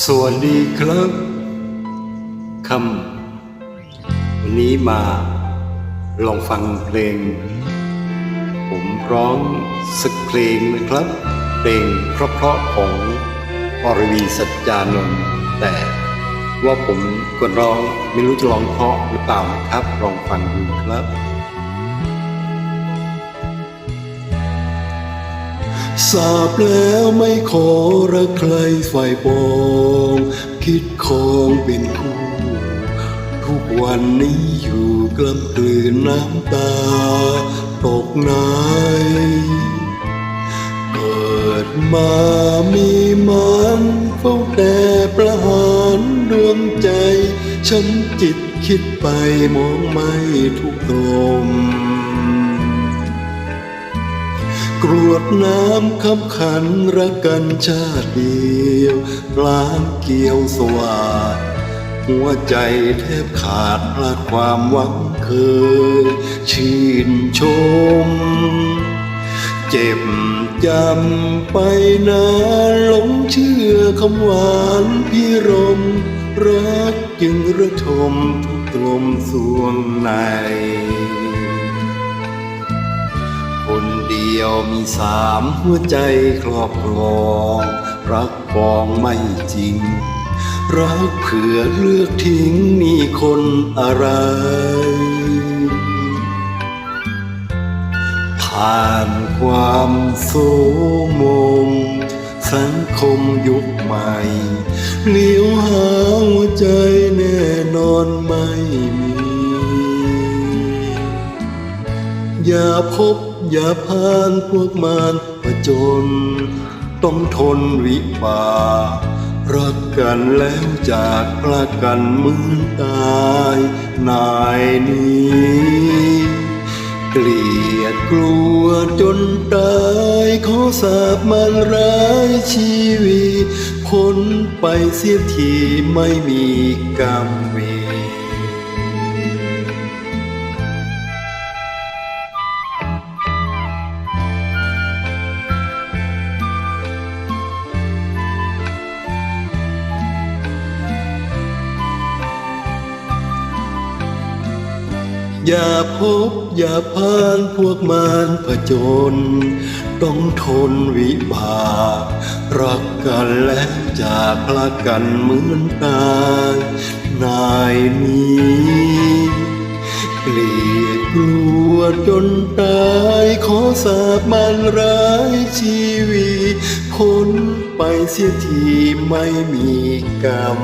สวัสดีครับคำวันนี้มาลองฟังเพลง ผมร้องสักเพลงนะครับ เพลงเพราะๆของอรวีสัจจานนท์แต่ว่าผมก็ร้องไม่รู้จะร้องเพราะหรือเปล่านะครับลองฟังดูครับ ทราบแล้วไม่ขอรักใครฝ่ายปอง คิดคองเป็นคู่ ทุกวันนี้อยู่กลำกลืนน้ำตา ตกไหนเกิดมามีมันเฝ้าแต่ประหารดวงใจ ฉันจิตคิดไปมองไม่ทุกลม กรวดน้ำคำขันรักกันชาติเดียวล้างเกี่ยวสวาดหัวใจแทบขาดพลาดความหวังเคย ชื่นชม เจ็บจำไปนานหลงเชื่อคำหวานพี่รม รักจึงระทมทุกลมสวงใน ยวมีสามหัวใจครอบครอง รักปองไม่จริง รักเผื่อเลือกทิ้งนี่คนอะไร ผ่านความโสมม สังคมยุคใหม่เลี้ยวหาหัวใจแน่นอนไม่ อย่าพบอย่าพานพวกมารประจน ต้องทนวิบากรักกันแล้วจากพลาดกันมือนตายนายนี้ เกลียดกลัวจนตายขอสาบมันร้ายชีวิตพ้นไปเสียทีไม่มีกรรมเว อย่าพบอย่าพานพวกมารผจญต้องทนวิบากรักกันและจากลากันเหมือนตายนายนี้เกลียดกลัวจนตายขอสาบมันร้ายชีวิตพ้นไปเสียทีไม่มีกรรม